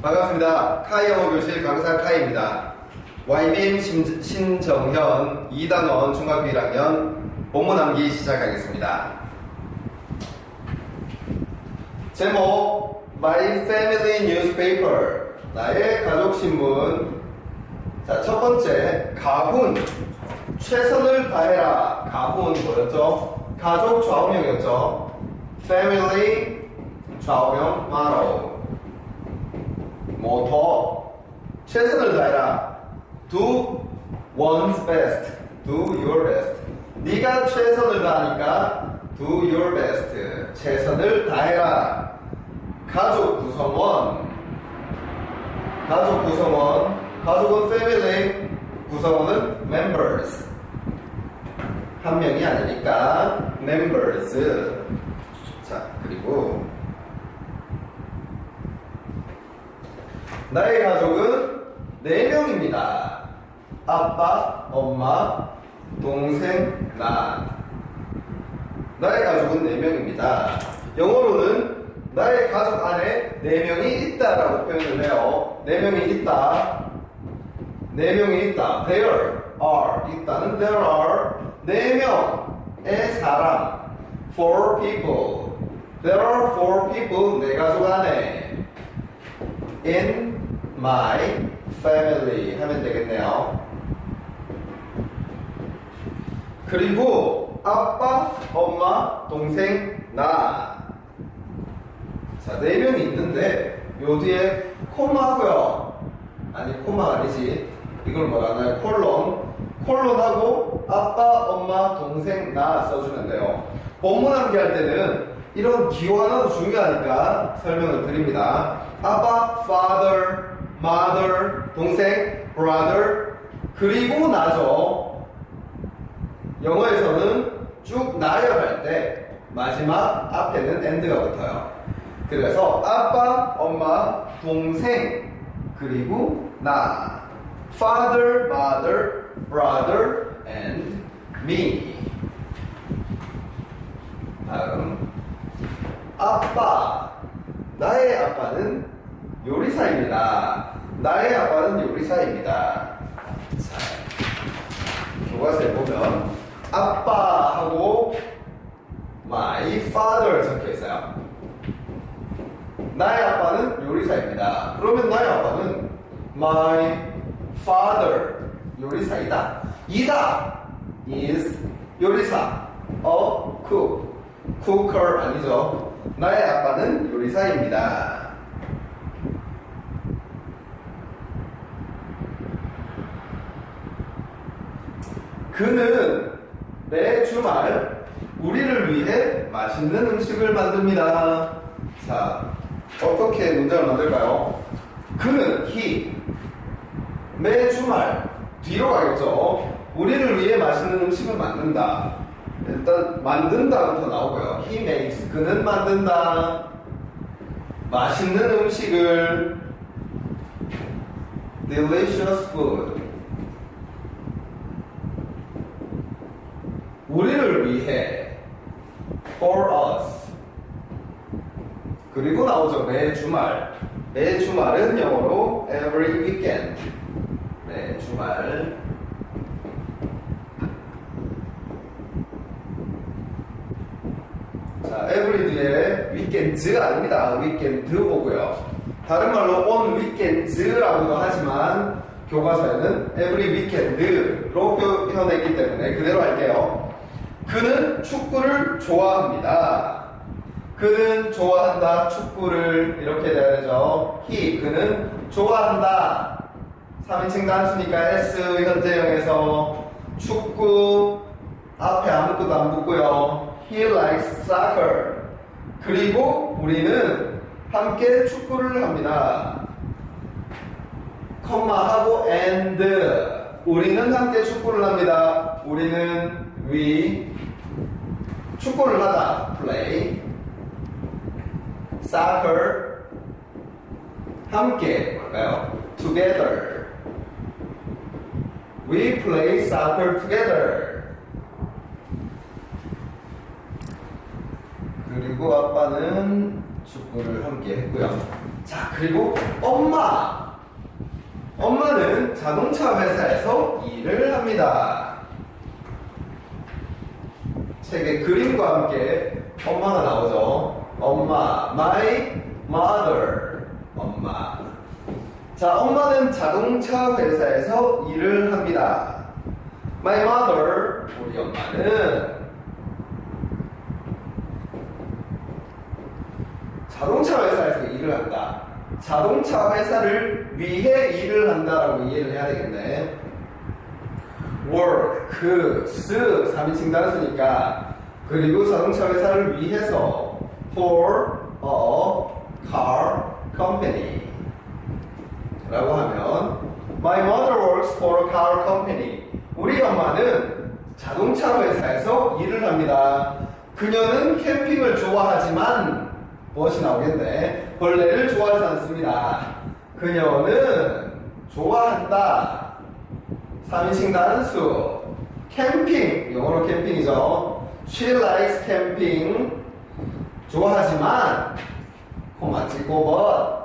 반갑습니다. 카이 영어 교실 강사 카이입니다. 신, 신정현 2단원 중학교 1학년 본문 암기 시작하겠습니다. 제목 My Family Newspaper 나의 가족 신문 자, 첫 번째 가훈 최선을 다해라 가훈 뭐였죠? 가족 좌우명이었죠? Family 좌우명 motto 모토 최선을 다해라. Do one's best. Do your best. 네가 최선을 다하니까 do your best. 최선을 다해라. 가족 구성원. 가족 구성원. 가족은 family. 구성원은 members. 한 명이 아니니까 members. 자 그리고 나의 가족은 4명입니다. 아빠, 엄마, 동생, 나. 나의 가족은 4명입니다. 영어로는 나의 가족 안에 4명이 있다라고 표현을 해요. 4명이 있다. 4명이 있다. There are. 있다는 there are 4명의 사람. Four people. There are four people. 내 가족 안에. In my family 하면 되겠네요. 그리고 아빠, 엄마, 동생, 나. 자, 네 명이 있는데 요 뒤에 콤마고요. 아니 콤마 아니지. 이걸 뭐라 하나요? 콜론. 콜론하고 아빠, 엄마, 동생, 나 써주면 돼요. 본문 암기할 때는 이런 기호 하나도 중요하니까 설명을 드립니다. 아빠, father, mother, 동생, brother, 그리고 나죠. 영어에서는 쭉 나열할 때 마지막 앞에는 end가 붙어요. 그래서 아빠, 엄마, 동생, 그리고 나. father, mother, brother, and me. 다음. 아빠. 나의 아빠는 요리사입니다. 나의 아빠는 요리사입니다. 자, 교과서에 보면 아빠하고 my father 적혀 있어요. 나의 아빠는 요리사입니다. 그러면 나의 아빠는 my father 요리사이다. 이다 is 요리사 a cook cooker 아니죠. 나의 아빠는 요리사입니다. 그는 매 주말 우리를 위해 맛있는 음식을 만듭니다. 자, 어떻게 문장을 만들까요? 그는 he 매 주말 뒤로 가겠죠. 우리를 위해 맛있는 음식을 만든다. 일단 만든다부터 나오고요. He makes 그는 만든다. 맛있는 음식을 delicious food 우리를 위해 for us. 그리고 나오죠. 매 주말. 매 주말은 영어로 every weekend. 매 주말. 자 every 뒤에 weekend가 아닙니다. weekend 오고요. 다른 말로 on weekends라고도 하지만 교과서에는 every weekend로 표현했기 때문에 그대로 할게요 그는 축구를 좋아합니다. 그는 좋아한다. 축구를 이렇게 돼야 되죠. he 그는 좋아한다. 3인칭 단수니까 s 현재형에서 축구 앞에 아무것도 안 붙고요. he likes soccer. 그리고 우리는 함께 축구를 합니다. 컴마하고 and 우리는 함께 축구를 합니다. 우리는 we 축구를 하다 play soccer 함께 뭘까요? together we play soccer together 그리고 아빠는 축구를 함께 했고요 자, 그리고 엄마. 엄마는 자동차 회사에서 일을 합니다. 책의 그림과 함께 엄마가 나오죠. 엄마, my mother. 엄마. 자, 엄마는 자동차 회사에서 일을 합니다. My mother, 우리 엄마는 자동차 회사에서 일을 한다. 자동차 회사를 위해 일을 한다라고 이해를 해야 되겠네. Work, 그, 스, 3인칭 단수니까. 그리고 자동차 회사를 위해서 for a car company. 라고 하면 My mother works for a car company. 우리 엄마는 자동차 회사에서 일을 합니다. 그녀는 캠핑을 좋아하지만 무엇이 나오겠네? 벌레를 좋아하지 않습니다. 그녀는 좋아한다. 3인칭 단수. 캠핑. 영어로 캠핑이죠. She likes camping. 좋아하지만, 코마 찍고 but.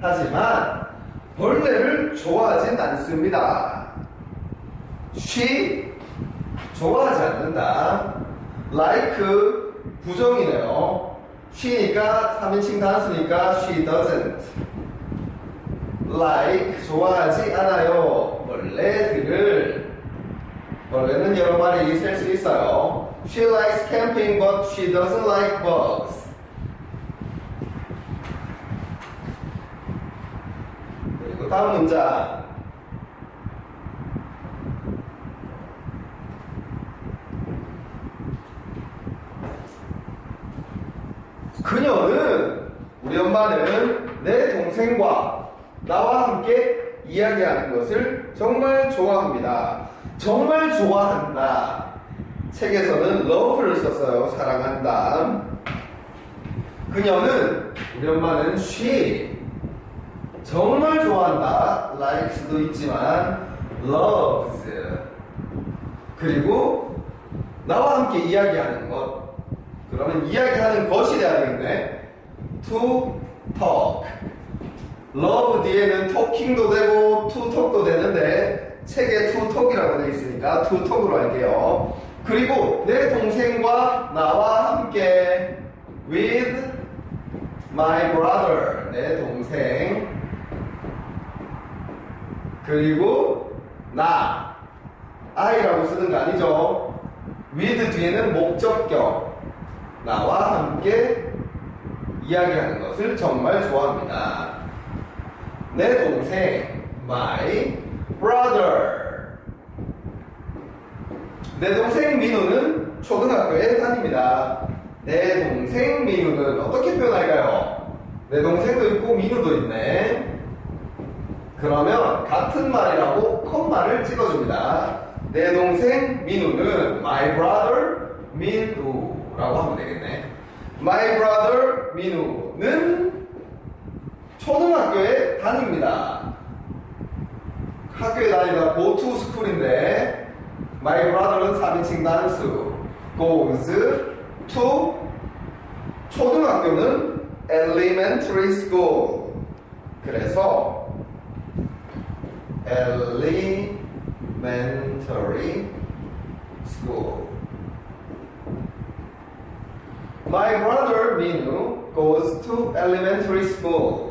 하지만, 벌레를 좋아하진 않습니다. She 좋아하지 않는다. Like 부정이네요. she니까 3인칭 단수니까 she doesn't. Like 좋아하지 않아요. 벌레들을 벌레는 여러 마리 셀수 있어요. She likes camping but she doesn't like bugs. 그리고 다음 문장. 그녀는 우리 엄마는 내 동생과 나와 함께 이야기하는 것을 정말 좋아합니다. 정말 좋아한다. 책에서는 love를 썼어요. 사랑한다. 그녀는 우리 엄마는 she 정말 좋아한다. likes도 있지만 loves 그리고 나와 함께 이야기하는 것 그러면 이야기하는 것이 돼야 되겠네. to talk. Love 뒤에는 talking도 되고 to talk도 되는데 책에 to talk이라고 되어 있으니까 to talk으로 할게요. 그리고 내 동생과 나와 함께 with my brother 내 동생 그리고 나 I라고 쓰는 거 아니죠? with 뒤에는 목적격 나와 함께 이야기하는 것을 정말 좋아합니다. 내 동생, my brother. 내 동생 민우는 초등학교에 다닙니다. 내 동생 민우는 어떻게 표현할까요? 내 동생도 있고 민우도 있네. 그러면 같은 말이라고 컴마를 찍어줍니다. 내 동생 민우는 my brother 민우라고 하면 되겠네. My brother 민우는 초등학교에 다닙니다. 학교에 다니다 go to school인데 my brother는 3인칭 단수 goes to 초등학교는 elementary school 그래서 elementary school My brother 민우 goes to elementary school.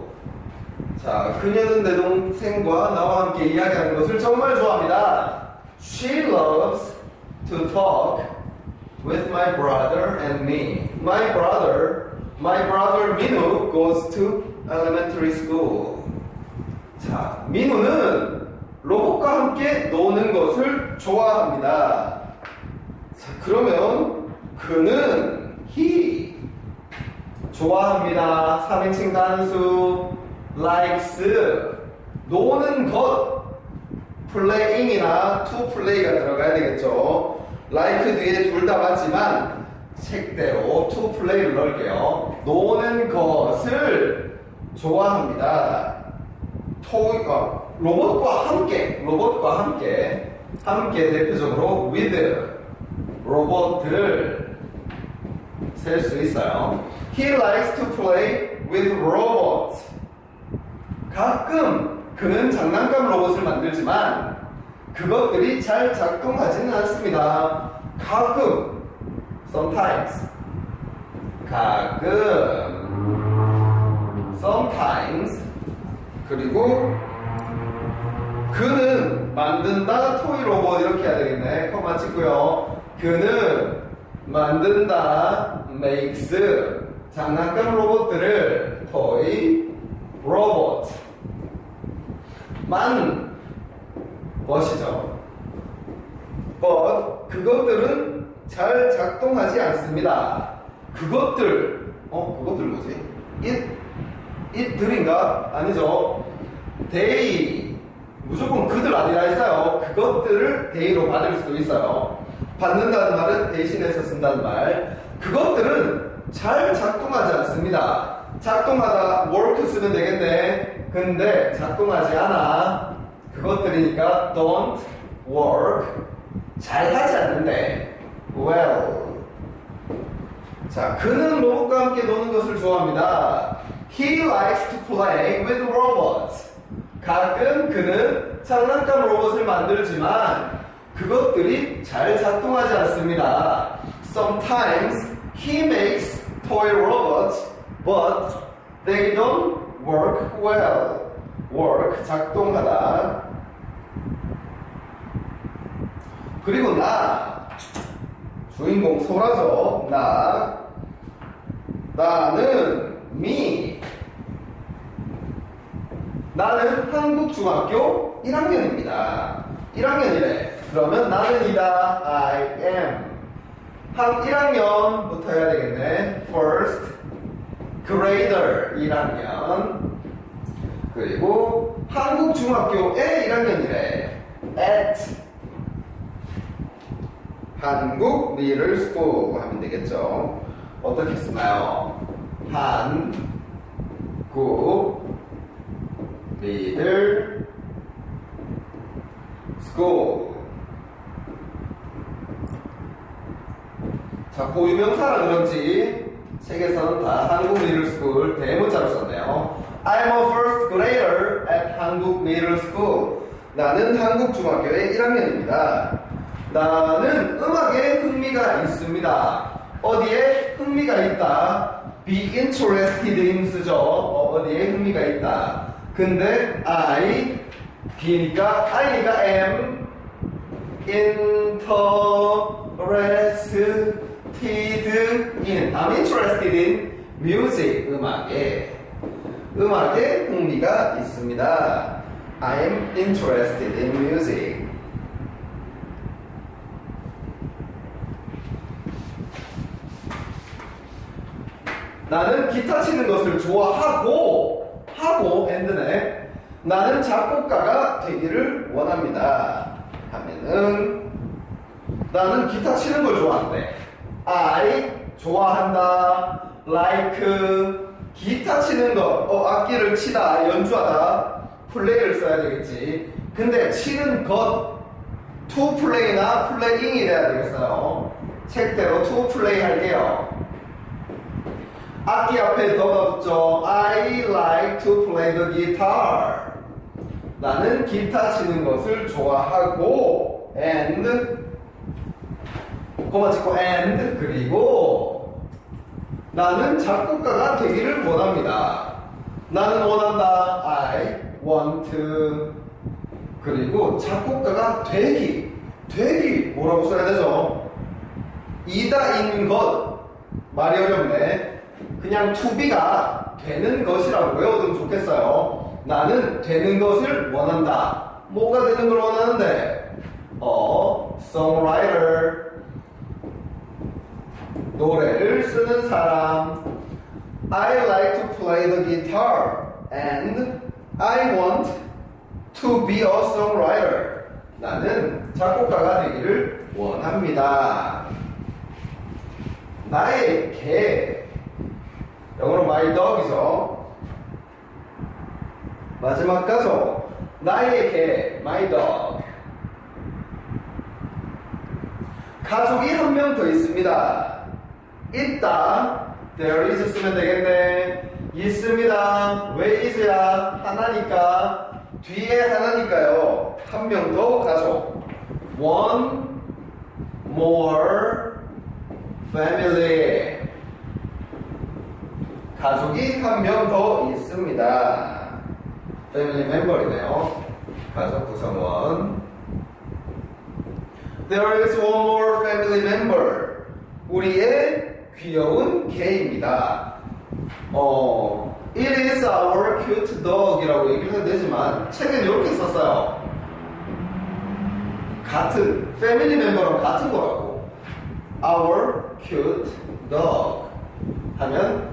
자, 그녀는 내 동생과 나와 함께 이야기하는 것을 정말 좋아합니다. She loves to talk with my brother and me. My brother, my brother 민우 goes to elementary school. 자, 민우는 로봇과 함께 노는 것을 좋아합니다. 자, 그러면 그는 he 좋아합니다. 3인칭 단수 likes 노는 것 playing이나 to play가 들어가야 되겠죠. like 뒤에 둘 다 맞지만 책대로 to play를 넣을게요. 노는 것을 좋아합니다. 토, 어, 로봇과 함께 로봇과 함께 함께 대표적으로 with 로봇을 셀 수 있어요. He likes to play with robots. 가끔 그는 장난감 로봇을 만들지만 그것들이 잘 작동하지는 않습니다. 가끔, sometimes. 가끔, sometimes. 그리고 그는 만든다 토이 로봇 이렇게 해야 되겠네. 커마 찍고요. 그는 만든다 makes 장난감 로봇들을 toy robot 만 것이죠. but 그것들은 잘 작동하지 않습니다. 그것들 어 그것들 뭐지? it it들인가 아니죠. they 무조건 그들 아니라 했어요. 그것들을 they로 받을 수도 있어요. 받는다는 말은 대신해서 쓴다는 말. 그것들은 잘 작동하지 않습니다. 작동하다 work 쓰면 되겠네. 근데 작동하지 않아. 그것들이니까 don't work. 잘 하지 않는데. well. 자, 그는 로봇과 함께 노는 것을 좋아합니다. He likes to play with robots. 가끔 그는 장난감 로봇을 만들지만 그것들이 잘 작동하지 않습니다. Sometimes he makes toy robots, but they don't work well. work 작동하다. 그리고 나 주인공 소라죠. 나 나는 me 나는 한국 중학교 1학년입니다. 1학년이래. 그러면 나는이다. I am. 한 1학년부터 해야 되겠네. First grader 1학년. 그리고 한국 중학교의 1학년이래. At 한국 미를 스쿨 하면 되겠죠. 어떻게 쓰나요? 한국 미들 스쿨 자, 고유명사라 그런지 책에서는 다 한국 미들 스쿨 대문자로 썼네요. I'm a first grader at 한국 middle school. 나는 한국 중학교의 1학년입니다. 나는 음악에 흥미가 있습니다. 어디에 흥미가 있다? be interested in 쓰죠. 어, 디에 흥미가 있다. 근데 I B니까 I니까 am interested in I'm interested in music 음악에 음악에 흥미가 있습니다. I am interested in music. 나는 기타 치는 것을 좋아하고 하고 엔드네 나는 작곡가가 되기를 원합니다 하면은 나는 기타 치는 걸 좋아하는데 I 좋아한다. Like 기타 치는 것 어, 악기를 치다. 연주하다. 플레이를 써야 되겠지. 근데 치는 것 to play나 playing이 돼야 되겠어요. 책대로 to play 할게요. 악기 앞에 더 붙죠. I like to play the guitar. 나는 기타 치는 것을 좋아하고 and 고마 찍고 and 그리고 나는 작곡가가 되기를 원합니다. 나는 원한다. I want to 그리고 작곡가가 되기 되기 뭐라고 써야 되죠? 이다 있는 것 말이 어렵네. 그냥 to-be가 되는 것이라고 외워두면 좋겠어요. 나는 되는 것을 원한다. 뭐가 되는 걸 원하는데? 어, songwriter. 노래를 쓰는 사람. I like to play the guitar and I want to be a songwriter. 나는 작곡가가 되기를 원합니다. 나의 개. 영어로 my dog이죠. 마지막 가죠. 나의 개, my dog. 가족이 한 명 더 있습니다. 있다. There is 쓰면 되겠네. 있습니다. 왜 is야? 하나니까. 뒤에 하나니까요. 한 명 더 가족. One more family. 가족이 한 명 더 있습니다. family member이네요. 가족 구성원. There is one more family member. 우리의 귀여운 개입니다. 어, it is our cute dog이라고 얘기를 해도 되지만 책은 이렇게 썼어요. 같은 패밀리 멤버랑 같은 거라고. Our cute dog 하면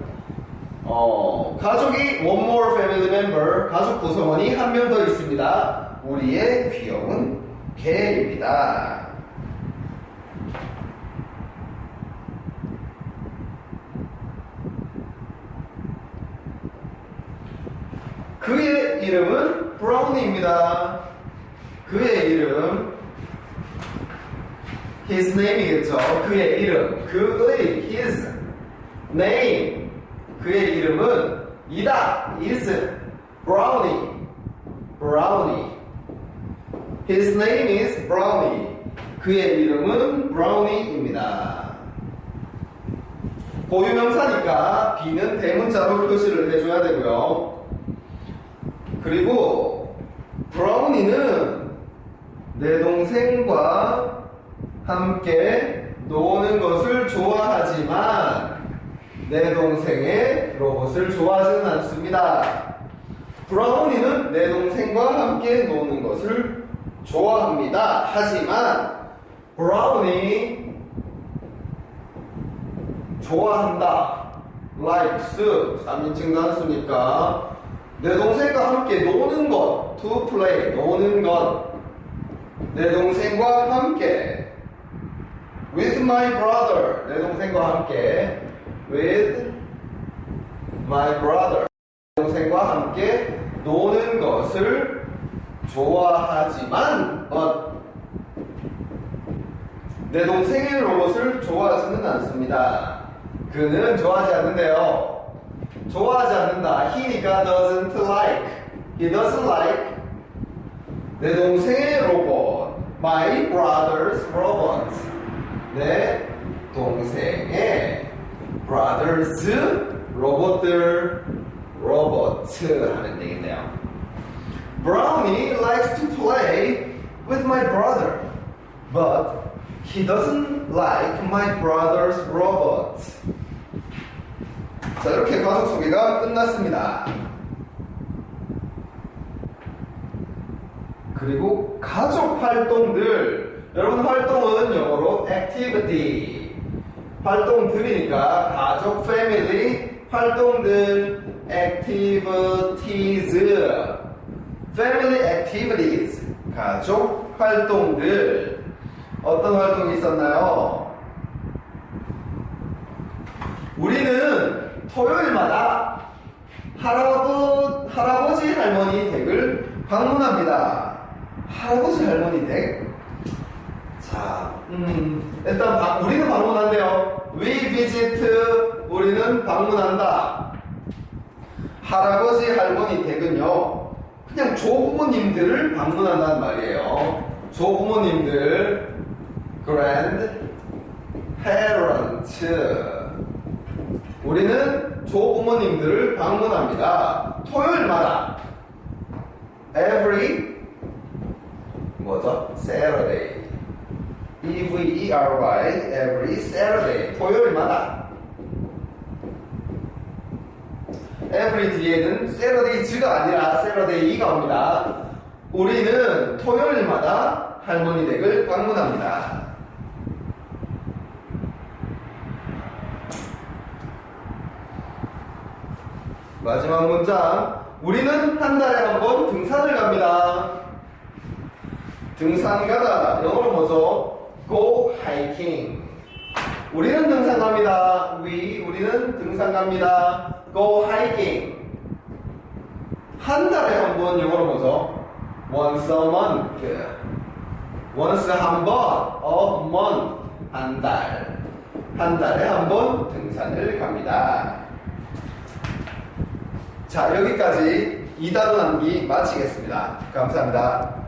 어, 가족이 one more family member 가족 구성원이 한 명 더 있습니다. 우리의 귀여운 개입니다. 그의 이름은 브라운입니다. 그의 이름 name이겠죠. 그의 이름 그의 his name 그의 이름은 이다 is brownie brownie his name is brownie 그의 이름은 brownie입니다. 고유명사니까 B는 대문자로 표시를 해줘야 되고요. 그리고 브라우니는 내 동생과 함께 노는 것을 좋아하지만 내 동생의 로봇을 좋아하지는 않습니다. 브라우니는 내 동생과 함께 노는 것을 좋아합니다. 하지만 브라우니 좋아한다. likes 3인칭 단수니까 내 동생과 함께 노는 것 to play 노는 것 내 동생과 함께 with my brother 내 동생과 함께 with my brother 내 동생과 함께 노는 것을 좋아하지만 but 내 동생의 로봇을 좋아하지는 않습니다. 그는 좋아하지 않는데요. 좋아하지 않는다. he니까 doesn't like. He doesn't like 내 동생의 로봇. My brother's robot. 내 동생의 brother's 로봇들 로봇 하면 되겠네요. Brownie likes to play with my brother, but he doesn't like my brother's robot. 자, 이렇게 가족 소개가 끝났습니다. 그리고 가족 활동들. 여러분 활동은 영어로 activity. 활동들이니까 가족 family 활동들 activities. family activities. 가족 활동들. 어떤 활동이 있었나요? 우리는 토요일마다 할아버, 할아버지 할머니 댁을 방문합니다. 할아버지 할머니 댁? 자, 음, 일단 바- 우리는 방문한대요. We visit, 우리는 방문한다. 할아버지 할머니 댁은요, 그냥 조부모님들을 방문한다는 말이에요. 조부모님들, grand parent. 우리는 조부모님들을 방문합니다. 토요일마다. every 뭐죠? Saturday. E-V-E-R-Y every Saturday. 토요일마다. every 뒤에는 Saturday's가 아니라 Saturday'가 옵니다. 우리는 토요일마다 할머니 댁을 방문합니다. 마지막 문장. 우리는 한 달에 한 번 등산을 갑니다. 등산 가다. 영어로 뭐죠? Go hiking. 우리는 등산 갑니다. We, 우리는 등산 갑니다. Go hiking. 한 달에 한 번 영어로 뭐죠? Once a month. Once 한 번, a month. 한 달. 한 달에 한 번 등산을 갑니다. 자, 여기까지 2단원 암기 마치겠습니다. 감사합니다.